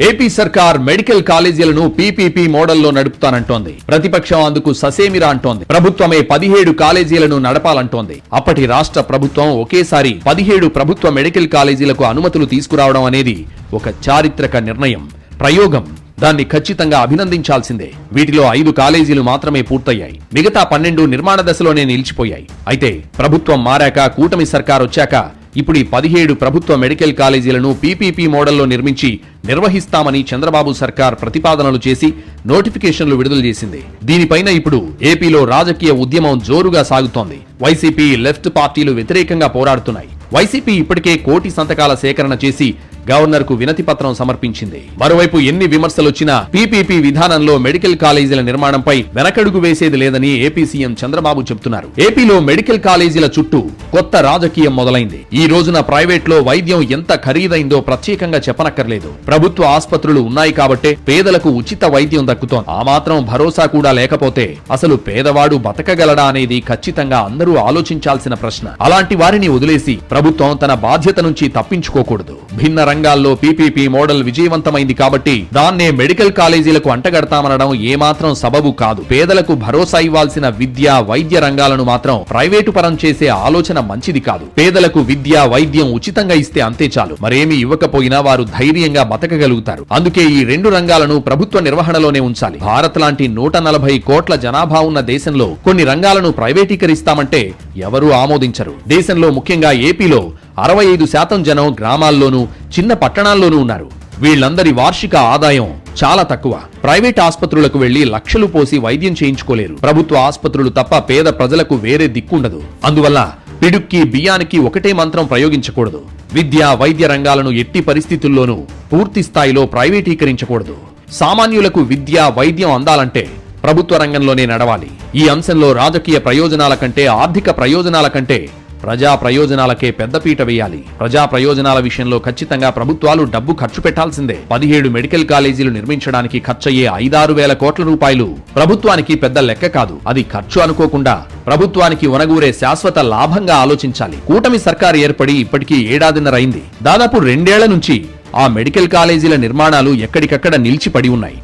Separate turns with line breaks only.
AP సర్కార్ medical కాలేజీలను PPP మోడల్లో నడుపుతానంటోంది. ప్రతిపక్షం అందుకు ససేమిరా అంటోంది. ప్రభుత్వమే పదిహేడు కాలేజీలను నడపాలంటోంది. అప్పటి రాష్ట్ర ప్రభుత్వం ఒకేసారి పదిహేడు ప్రభుత్వ మెడికల్ కాలేజీలకు అనుమతులు తీసుకురావడం అనేది ఒక చారిత్రక నిర్ణయం. ప్రయోగం. దాన్ని ఖచ్చితంగా అభినందించాల్సిందే. వీటిలో ఐదు కాలేజీలు మాత్రమే పూర్తయ్యాయి. మిగతా పన్నెండు నిర్మాణ దశలోనే నిలిచిపోయాయి. అయితే ప్రభుత్వం మారాక కూటమి సర్కార్ వచ్చాక ఇప్పుడు ఈ పదిహేడు ప్రభుత్వ మెడికల్ కాలేజీలను పీపీపీ మోడల్లో నిర్మించి నిర్వహిస్తామని చంద్రబాబు సర్కార్ ప్రతిపాదనలు చేసి నోటిఫికేషన్లు విడుదల చేసింది. దీనిపైన ఇప్పుడు ఏపీలో రాజకీయ ఉద్యమం జోరుగా సాగుతోంది. వైసీపీ లెఫ్ట్ పార్టీలు వ్యతిరేకంగా పోరాడుతున్నాయి. వైసీపీ ఇప్పటికే కోటి సంతకాల సేకరణ చేసి గవర్నర్కు వినతి పత్రం సమర్పించింది. మరోవైపు ఎన్ని విమర్శలు వచ్చినా పీపీపీ విధానంలో మెడికల్ కాలేజీల నిర్మాణంపై వెనకడుగు వేసేది లేదని ఏపీ సీఎం చంద్రబాబు చెబుతున్నారు. ఏపీలో మెడికల్ కాలేజీల చుట్టూ కొత్త రాజకీయం మొదలైంది. ఈ రోజున ప్రైవేట్లో వైద్యం ఎంత ఖరీదైందో ప్రత్యేకంగా చెప్పనక్కర్లేదు. ప్రభుత్వ ఆసుపత్రులు ఉన్నాయి కాబట్టే పేదలకు ఉచిత వైద్యం దక్కుతోంది. ఆ మాత్రం భరోసా కూడా లేకపోతే అసలు పేదవాడు బతకగలడా అనేది ఖచ్చితంగా అందరూ ఆలోచించాల్సిన ప్రశ్న. అలాంటి వారిని వదిలేసి ప్రభుత్వం తన బాధ్యత నుంచి తప్పించుకోకూడదు. భిన్న రంగాల్లో పీపీపీ మోడల్ విజయవంతమైంది కాబట్టి దాన్నే మెడికల్ కాలేజీలకు అంటగడతామనడం ఏమాత్రం సబబు కాదు. పేదలకు భరోసా ఇవ్వాల్సిన విద్య వైద్య రంగాలను మాత్రం ప్రైవేటు పరం చేసే ఆలోచన మంచిది కాదు. పేదలకు విద్య వైద్యం ఉచితంగా ఇస్తే అంతే చాలు. మరేమీ ఇవ్వకపోయినా వారు ధైర్యంగా బతకగలుగుతారు. అందుకే ఈ రెండు రంగాలను ప్రభుత్వ నిర్వహణలోనే ఉంచాలి. భారత్ లాంటి నూట నలభై కోట్ల జనాభా ఉన్న దేశంలో కొన్ని రంగాలను ప్రైవేటీకరిస్తామంటే ఎవరూ ఆమోదించరు. దేశంలో ముఖ్యంగా ఏపీలో అరవై ఐదు శాతం జనం గ్రామాల్లోనూ చిన్న పట్టణాల్లోనూ ఉన్నారు. వీళ్ళందరి వార్షిక ఆదాయం చాలా తక్కువ. ప్రైవేట్ ఆసుపత్రులకు వెళ్ళి లక్షలు పోసి వైద్యం చేయించుకోలేరు. ప్రభుత్వ ఆసుపత్రులు తప్ప పేద ప్రజలకు వేరే దిక్కుండదు. అందువల్ల పిడుక్కి బియ్యానికి ఒకటే మంత్రం ప్రయోగించకూడదు. విద్య వైద్య రంగాలను ఎట్టి పరిస్థితుల్లోనూ పూర్తి స్థాయిలో ప్రైవేటీకరించకూడదు. సామాన్యులకు విద్య వైద్యం అందాలంటే ప్రభుత్వ రంగంలోనే నడవాలి. ఈ అంశంలో రాజకీయ ప్రయోజనాల కంటే ఆర్థిక ప్రయోజనాల కంటే ప్రజా ప్రయోజనాలకే పెద్దపీట వేయాలి. ప్రజా ప్రయోజనాల విషయంలో ఖచ్చితంగా ప్రభుత్వాలు డబ్బు ఖర్చు పెట్టాల్సిందే. పదిహేడు మెడికల్ కాలేజీలు నిర్మించడానికి ఖర్చయ్యే ఐదారు వేల కోట్ల రూపాయలు ప్రభుత్వానికి పెద్ద లెక్క కాదు. అది ఖర్చు అనుకోకుండా ప్రభుత్వానికి ఒనగూరే శాశ్వత లాభంగా ఆలోచించాలి. కూటమి సర్కారు ఏర్పడి ఇప్పటికీ ఏడాదిన్నర అయింది. దాదాపు రెండేళ్ళ నుంచి ఆ మెడికల్ కాలేజీల నిర్మాణాలు ఎక్కడికక్కడ నిలిచిపడి ఉన్నాయి.